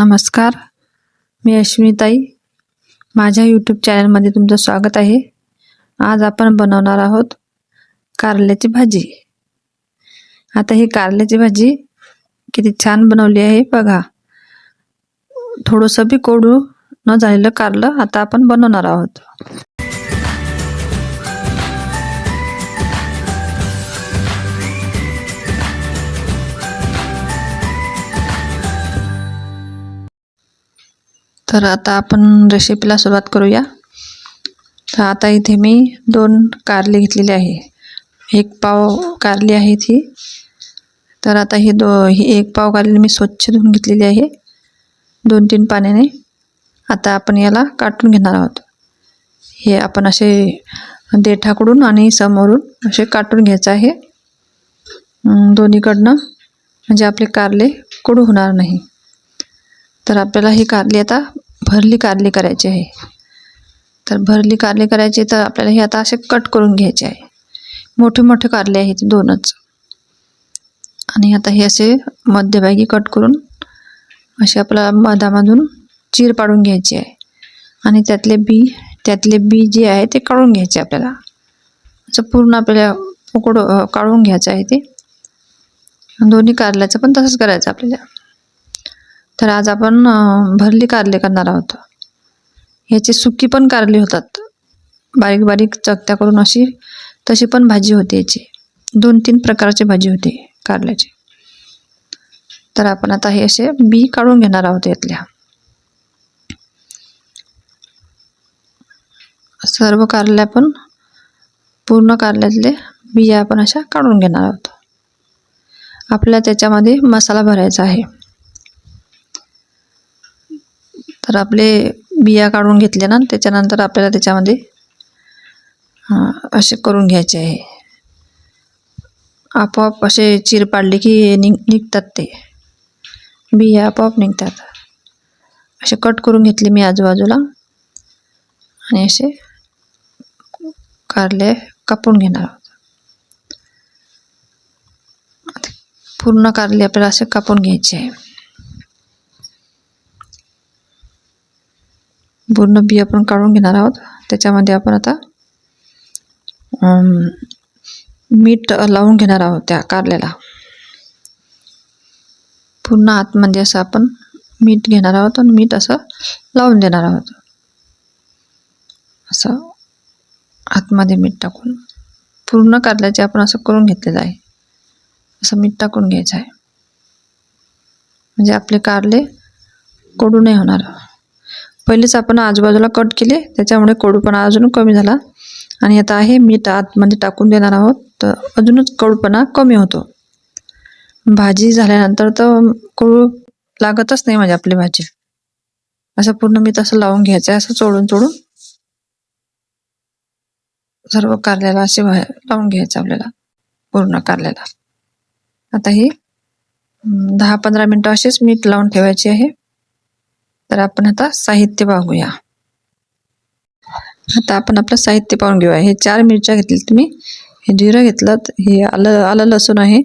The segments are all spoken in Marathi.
नमस्कार मी अश्विनीताई. माझ्या यूट्यूब चॅनलमध्ये तुमचं स्वागत आहे. आज आपण बनवणार आहोत कारल्याची भाजी. आता ही कारल्याची भाजी किती छान बनवली आहे बघा. थोडंसं बी कोडू न झालेलं कारलं आता आपण बनवणार आहोत. तर आता आपण रेसिपीला सुरुवात करूया. तर आता इथे मी दोन कारले घेतलेले आहे. एक पाव कारली आहे ती. तर आता ही दो ही एक पाव कारली मी स्वच्छ धुवून घेतलेली आहे. दोन तीन पाण्याने. आता आपण याला काटून घेणार आहोत. हे आपण असे देठाकडून आणि समोरून असे काटून घ्यायचं आहे. दोन्हीकडनं. म्हणजे आपले कारले कडू होणार नाही. तर आपल्याला ही कारली आता भरली कारली करायची आहे. तर भरली कारली करायची तर आपल्याला हे आता असे कट करून घ्यायचे आहे. मोठे मोठे कारले आहेत दोनच. आणि आता हे असे मध्यभागी कट करून असे आपल्याला मधामधून चीर पाडून घ्यायची आहे. आणि त्यातले बी त्यातले बी जे आहे ते काढून घ्यायचे आपल्याला. असं पूर्ण आपल्याला उकड काढून घ्यायचं आहे ते. दोन्ही कारल्याचं पण तसंच करायचं आपल्याला. तर आज आपण भरली कारले करणार आहोत. ह्याची सुकी पण कारली होतात. बारीक बारीक चकत्या करून अशी तशी पण भाजी होते याची. दोन तीन प्रकारची भाजी होते कारल्याची. तर आपण आता हे असे बी काढून घेणार आहोत यातल्या. सर्व कारल्या पण पूर्ण कारल्यातले बिया आपण अशा काढून घेणार आहोत. आपल्याला त्याच्यामध्ये मसाला भरायचा आहे. तर आपले बिया काढून घेतले ना त्याच्यानंतर आपल्याला त्याच्यामध्ये असे करून घ्यायचे आहे. आपोआप असे चीर पाडले की निघ निघतात ते. बिया आपोआप निघतात. असे कट करून घेतले मी आजूबाजूला. आणि असे कारले कापून घेणार आहोत. पूर्ण कारले आपल्याला असे कापून घ्यायचे आहे. पूर्ण बी आपण काढून घेणार आहोत. त्याच्यामध्ये आपण आता मीठ लावून घेणार आहोत त्या कारल्याला. पूर्ण आतमध्ये म्हणजे असं आपण मीठ घेणार आहोत आणि मीठ असं लावून देणार आहोत. असं आतमध्ये मीठ टाकून. पूर्ण कारल्याचे आपण असं करून घेतलेलं आहे. असं मीठ टाकून घ्यायचं आहे. म्हणजे आपले कारले कडू नाही होणार. पहिलेच आपण आजूबाजूला कट केले त्याच्यामुळे कडूपणा अजून कमी झाला. आणि आता आहे मीठ आतमध्ये टाकून देणार आहोत तर अजूनच कडूपणा कमी होतो. भाजी झाल्यानंतर तर कडू लागतच नाही म्हणजे आपली भाजी. असं पूर्ण मीठ असं लावून घ्यायचं आहे असं चोळून चोळून. सर्व कारल्याला असे लावून घ्यायचं आपल्याला पूर्ण कारल्याला. आता हे दहा पंधरा मिनटं असेच मीठ लावून ठेवायचे आहे. तर आपण आता साहित्य पाहूया आता आपण आपलं साहित्य पाहून घेऊया. हे चार मिरच्या घेतल्या तुम्ही. हे जिरं घेतलं हे आलं आलं लसूण आहे.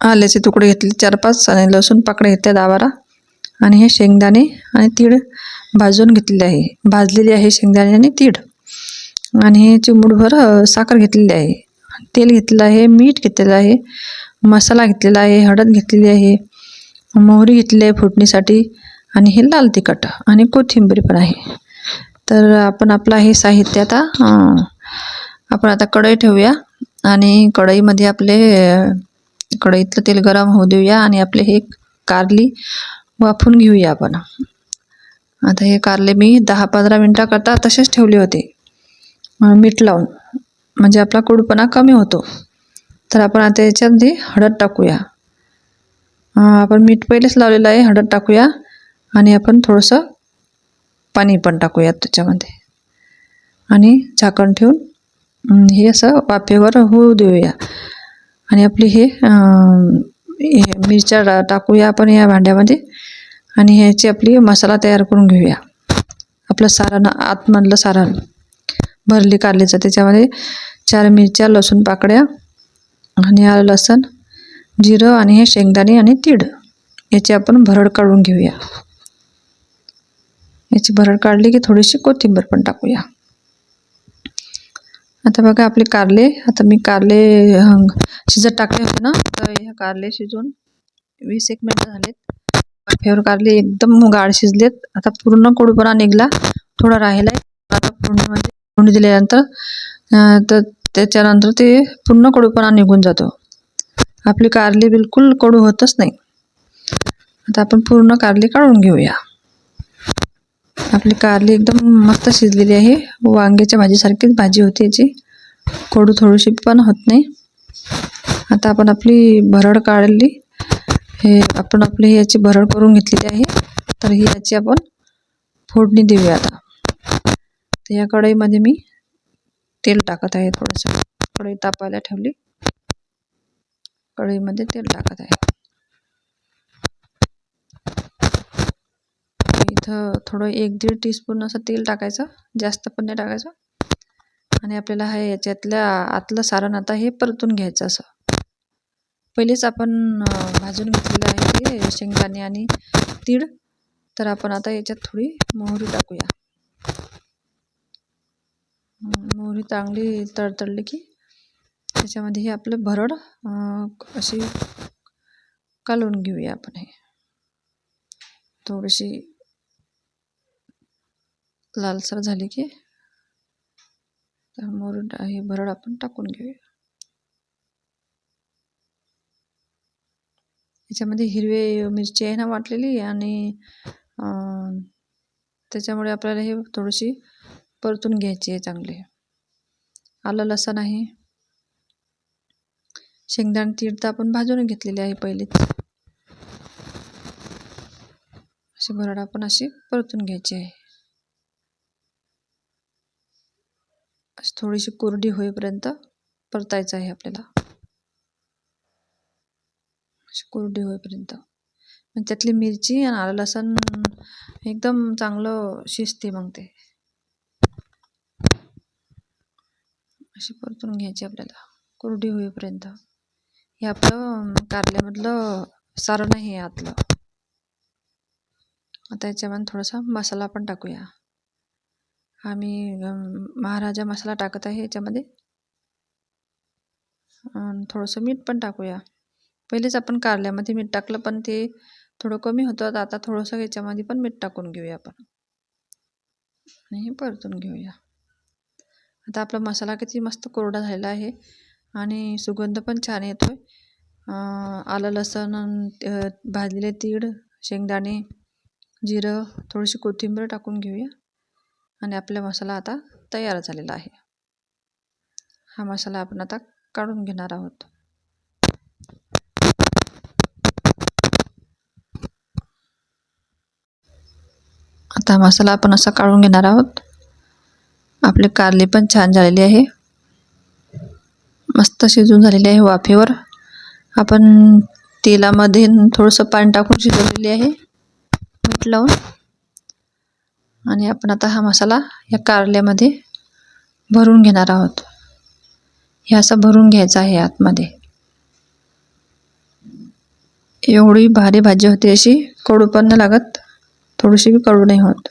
आल्याचे तुकडे घेतले चार पाच. आणि लसूण पाकडे घेतल्या दहा बारा आणि हे शेंगदाणे आणि तीळ भाजून घेतलेले आहे. भाजलेली आहे शेंगदाणे आणि तीळ. आणि हे चिमूटभर साखर घेतलेली आहे. तेल घेतलेलं आहे मीठ घेतलेलं आहे मसाला घेतलेला आहे हळद घेतलेली आहे. मोहरी घेतली आहे फुटणीसाठी आणि हे लाल तिखट आणि कोथिंबीर पण आहे. तर आपण आपलं हे साहित्य आता आपण आता कढई ठेवूया आणि कढईमध्ये आपले कढईतलं तेल गरम होऊ देऊया आणि आपले हे कारली वाफून घेऊया आपण. आता हे कारले मी दहा पंधरा मिनटाकरता तसेच ठेवले होते. मीठ लावून. म्हणजे आपला कडूपणा कमी होतो. तर आपण आता याच्यामध्ये हळद टाकूया. आपण मीठ पहिलेच लावलेलं आहे हळद टाकूया. आणि आपण थोडंसं पाणी पण टाकूया त्याच्यामध्ये. आणि झाकण ठेवून हे असं वाफेवर होऊ देऊया. आणि आपली हे हे मिरच्या टाकूया आपण या भांड्यामध्ये. आणि ह्याची आपली मसाला तयार करून घेऊया. आपलं सारण आतमधलं सारण भरली काढलीचं त्याच्यामध्ये चार मिरच्या लसूण पाकळ्या आणि आलं लसण. जिरं आणि हे शेंगदाणे आणि तीळ. याची आपण भरड काढून घेऊया. याची भरड काढली की थोडीशी कोथिंबीर पण टाकूया. आता बघा आपले कारले. आता मी कारले शिजत टाकले होते ना तर ह्या कारले शिजून वीस एक मिनटं झालेत. फेवर कारले एकदम गाळ शिजलेत. आता पूर्ण कोडपणा निघला. थोडा राहिला आहे आता म्हणजे फोडणी दिल्यानंतर तर त्याच्यानंतर ते पूर्ण कडूपणा निघून जातो. आपली कारली बिलकुल कडू होतच नाही. आता आपण पूर्ण कारली काढून घेऊया. आपली कारली एकदम मस्त शिजलेली आहे. वांग्याच्या भाजीसारखीच भाजी होती याची. कडू थोडीशी पण होत नाही. आता आपण आपली भरड काढली. हे आपण आपली याची भरड करून घेतलेली आहे. तर ही याची आपण फोडणी देऊया आता. तर या कढईमध्ये मी तेल टाकत आहे थोडंसं. कढई तापायला ठेवली. कढईमध्ये तेल टाकत आहे. इथं थोडं एक दीड टीस्पून असं तेल टाकायचं. जास्त पण नाही टाकायचं. आणि आपल्याला हा याच्यातल्या आतलं सारण आता हे परतून घ्यायचं असं. पहिलेच आपण भाजून घेतलेलं आहे हे शेंगदाणे आणि तीळ. तर आपण आता याच्यात थोडी मोहरी टाकूया. मोहरी चांगली तडतडली की त्याच्यामध्ये हे आपलं भरड अशी कालवून घेऊया आपण हे. थोडीशी लालसर झाली की तर हे भरड आपण टाकून घेऊया. याच्यामध्ये हिरवे मिरची आहे ना वाटलेली आणि त्याच्यामुळे आपल्याला हे थोडीशी परतून घ्यायची आहे चांगली. आलं लसण आहे. शेंगदाणे तीळ तर आपण भाजून घेतलेली आहे पहिलेच. अशी भरड आपण अशी परतून घ्यायची आहे. अशी थोडीशी कोरडी होईपर्यंत परतायचं आहे आपल्याला. अशी कोरडी होईपर्यंत. मग त्यातली मिरची आणि आलं लसण एकदम चांगलं शिजते मग ते. अशी परतून घ्यायची आपल्याला. कोरडी होईपर्यंत. हे आपलं कारल्यामधलं सारण आहे आतलं. आता याच्यामध्ये थोडासा मसाला पण टाकूया. आम्ही महाराजा मसाला टाकत आहे याच्यामध्ये. थोडंसं मीठ पण टाकूया. पहिलेच आपण कारल्यामध्ये मीठ टाकलं पण ते थोडं कमी होतं. आता थोडंसं याच्यामध्ये पण मीठ टाकून घेऊया आपण. आणि हे परतून घेऊया. आता आपला मसाला किती मस्त कोरडा झालेला आहे. आणि सुगंध पण छान येतो आहे आलं लसण भाजलेले तीळ शेंगदाणे जिरं थोडीशी कोथिंबीर टाकून घेऊया. आणि आपला मसाला आता तयार झालेला आहे. हा मसाला आपण आता काढून घेणार आहोत. आता मसाला आपण असा काढून घेणार आहोत. आपले कारले पण छान झालेले आहे. मस्त शिजून झालेले आहे वाफेवर. आपण तेलामध्ये थोडंसं पाणी टाकून शिजवलेले आहे. मीठ लावून. आणि आपण आता हा मसाला या कारल्यामध्ये भरून घेणार आहोत. हे असं भरून घ्यायचं आहे आतमध्ये. एवढी भारी भाजी होते अशी कडू पण नाही लागत. थोडीशी बी कडू नाही होत.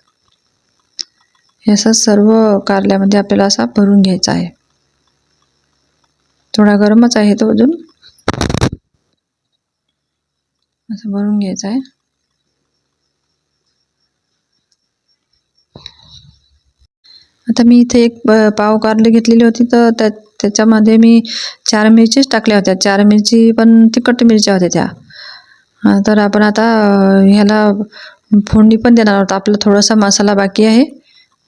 हे असं सर्व कारल्यामध्ये आपल्याला असा भरून घ्यायचा आहे. थोडा गरमच आहे तो अजून. असं भरून घ्यायचं आहे. आता मी इथे एक पाव कारली घेतलेली होती तर त्या त्याच्यामध्ये मी चार मिरचीच टाकल्या होत्या. चार मिरची पण तिखट मिरच्या होत्या त्या. तर आपण आता ह्याला फोडणी पण देणार आहोत. आपला थोडासा मसाला बाकी आहे.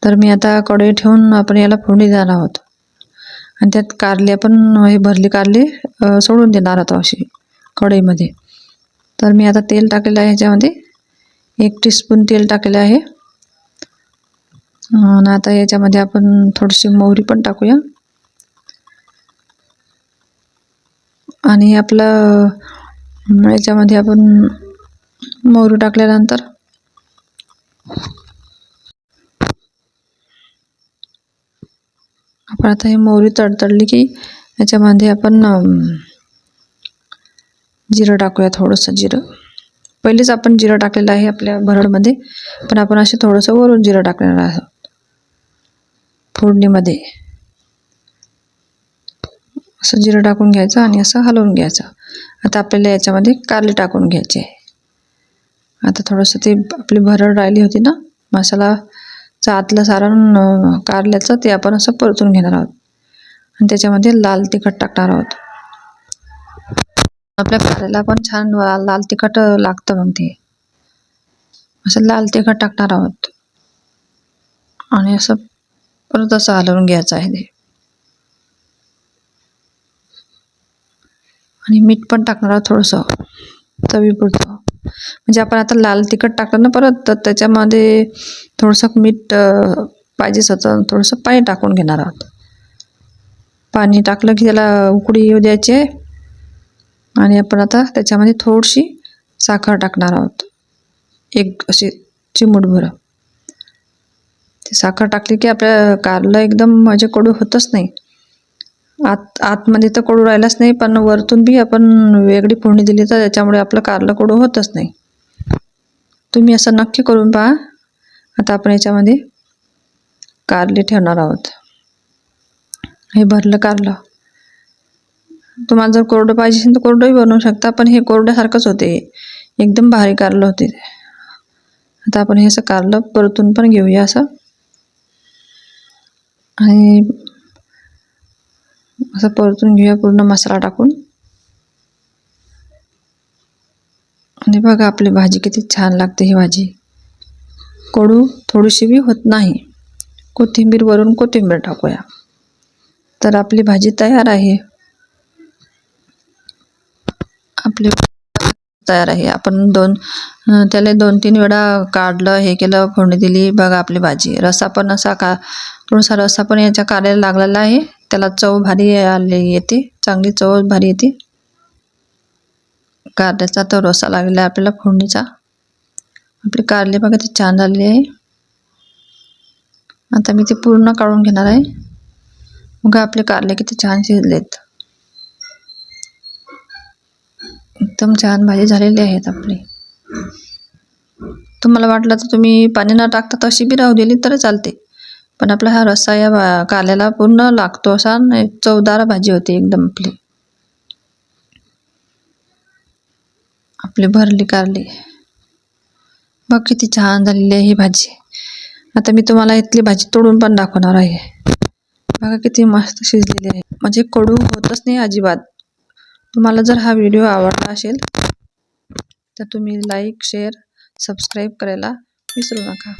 तर मी आता कढई ठेवून आपण याला फोडणी देणार आहोत. आणि त्यात कारले पण हे भरले कारले सोडून देणार आहोत अशी कढईमध्ये. तर मी आता तेल टाकलेलं आहे ह्याच्यामध्ये. एक टीस्पून तेल टाकलेलं आहे. आणि आता याच्यामध्ये आपण थोडीशी मोहरी पण टाकूया. आणि आपलं याच्यामध्ये आपण मोहरी टाकल्यानंतर आपण आता हे मोहरी तडतडली की याच्यामध्ये आपण जिरं टाकूया थोडंसं जिरं. पहिलेच आपण जिरं टाकलेलं आहे आपल्या भरडमध्ये पण आपण असे थोडंसं वरून जिरं टाकणार आहोत. फोडणीमध्ये. असं जिरं टाकून घ्यायचं आणि असं हलवून घ्यायचं. आता आपल्याला याच्यामध्ये कारले टाकून घ्यायचे आता थोडंसं ते आपली भरड राहिली होती ना मसाला आतलं सारण कारल्याचं ते आपण असं परतून घेणार आहोत. आणि त्याच्यामध्ये लाल तिखट टाकणार आहोत. आपल्या कारल्याला पण छान लाल तिखट लागतं मग ते. असं लाल तिखट टाकणार आहोत. आणि असं परत असं हलवून घ्यायचं आहे ते. आणि मीठ पण टाकणार आहोत थोडंसं. चवीपुरतं. म्हणजे आपण आता लाल तिखट टाकलं ना परत तर त्याच्यामध्ये थोडंसं मीठ पाहिजेच होतं. थोडंसं पाणी टाकून घेणार आहोत. पाणी टाकलं की त्याला उकडी येऊ द्यायची आहे. आणि आपण आता त्याच्यामध्ये थोडीशी साखर टाकणार आहोत. एक अशी चिमूटभर. ते साखर टाकली की आपल्या कारलं एकदम म्हणजे कडू होतच नाही. आत आतमध्ये तर कडू राहिलाच नाही पण वरतून बी आपण वेगळी फोडणी दिली तर त्याच्यामुळे आपलं कारलं कडू होतच नाही. तुम्ही असं नक्की करून पहा. आता आपण याच्यामध्ये कारले ठेवणार आहोत. हे भरलं कारलं. तुम्हाला जर कोरडं पाहिजे असेल तर कोरडंही बनवू शकता पण हे कोरड्यासारखंच होते. एकदम भारी कारलं होते आता आपण हे असं कारलं परतून पण घेऊया असं. आणि असं परतून घेऊया पूर्ण मसाला टाकून. आणि बघा आपली भाजी किती छान लागते ही भाजी. कडू थोडीशी बी होत नाही. कोथिंबीर वरून कोथिंबीर टाकूया. तर आपली भाजी तयार आहे. आपली तयार आहे. आपण दोन त्याला दोन तीन वेळा काढलं हे केलं फोडणी दिली. बघा आपली भाजी. रस्सा पण असा का थोडासा रस्सा पण याच्या काढायला लागलेला आहे. त्याला चव भारी आली येते. चांगली चव भारी येते. कारल्याचा तो रसा लागलेला आहे आपल्याला फोडणीचा. आपले कारले बघा ते छान झालेले आहे. आता मी ते पूर्ण काढून घेणार आहे. मग आपले कारले किती छान शिजलेत. एकदम छान भाजी झालेली आहेत आपली. तुम्हाला वाटलं तर तुम्ही पाणी न टाकता तशी बी राहू दिली तर चालते. पण आपला हा रस्सा या भा- कारल्याला पूर्ण लागतो असा चवदार भाजी होती एकदम आपली. आपली भरली कारली. बघ किती छान झालेली आहे ही भाजी. आता मी तुम्हाला इथली भाजी तोडून पण दाखवणार आहे. बघा किती मस्त शिजलेली आहे. म्हणजे कडू होतच नाही अजिबात. तुम्हाला जर हा व्हिडिओ आवडला असेल तर तुम्ही लाईक शेअर सबस्क्राईब करायला विसरू नका.